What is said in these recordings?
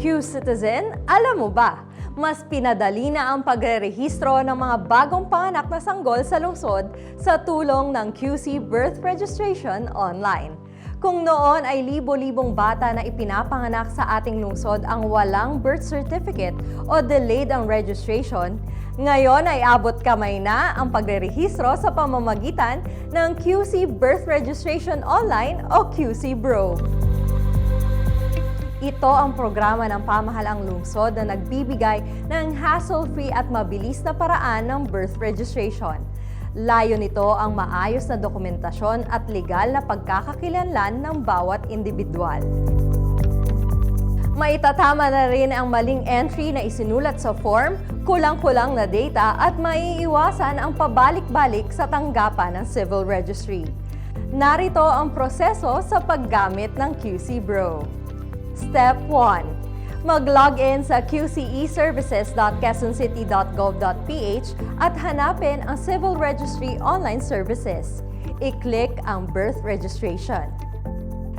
Q-Citizen, alam mo ba? Mas pinadali na ang pagre-rehistro ng mga bagong panganak na sanggol sa lungsod sa tulong ng QC Birth Registration Online. Kung noon ay libo-libong bata na ipinapanganak sa ating lungsod ang walang birth certificate o delayed ang registration, ngayon ay abot kamay na ang pagre-rehistro sa pamamagitan ng QC Birth Registration Online o QC Bro. Ito ang programa ng pamahalang lungsod na nagbibigay ng hassle-free at mabilis na paraan ng birth registration. Layo nito ang maayos na dokumentasyon at legal na pagkakakilanlan ng bawat individual. Maitatama na rin ang maling entry na isinulat sa form, kulang-kulang na data at maiiwasan ang pabalik-balik sa tanggapan ng civil registry. Narito ang proseso sa paggamit ng QC Bro. Step 1. Mag-login sa qceservices.quezoncity.gov.ph at hanapin ang Civil Registry Online Services. I-click ang Birth Registration.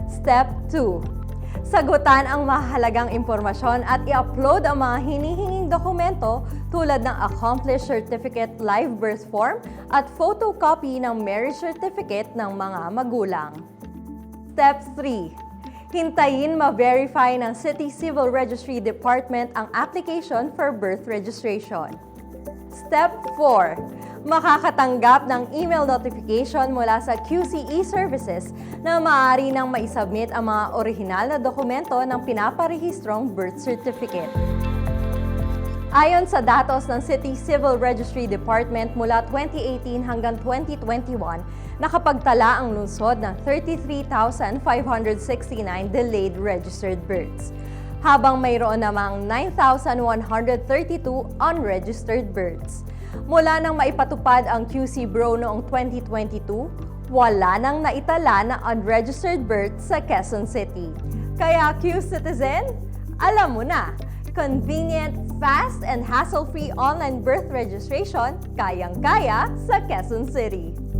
Step 2. Sagutan ang mahalagang impormasyon at i-upload ang mga hinihinging dokumento tulad ng Accomplished Certificate Live Birth Form at photocopy ng marriage certificate ng mga magulang. Step 3. Hintayin ma-verify ng City Civil Registry Department ang application for birth registration. Step 4. Makakatanggap ng email notification mula sa QCE Services na maaari nang maisubmit ang mga orihinal na dokumento ng pinaparehistrong birth certificate. Ayon sa datos ng City Civil Registry Department mula 2018 hanggang 2021, nakapagtala ang lungsod ng 33,569 delayed registered births, habang mayroon namang 9,132 unregistered births. Mula nang maipatupad ang QC Bro noong 2022, wala nang naitala na unregistered birth sa Quezon City. Kaya Q-Citizen, alam mo na, convenient, fast, and hassle-free online birth registration kayang-kaya sa Quezon City.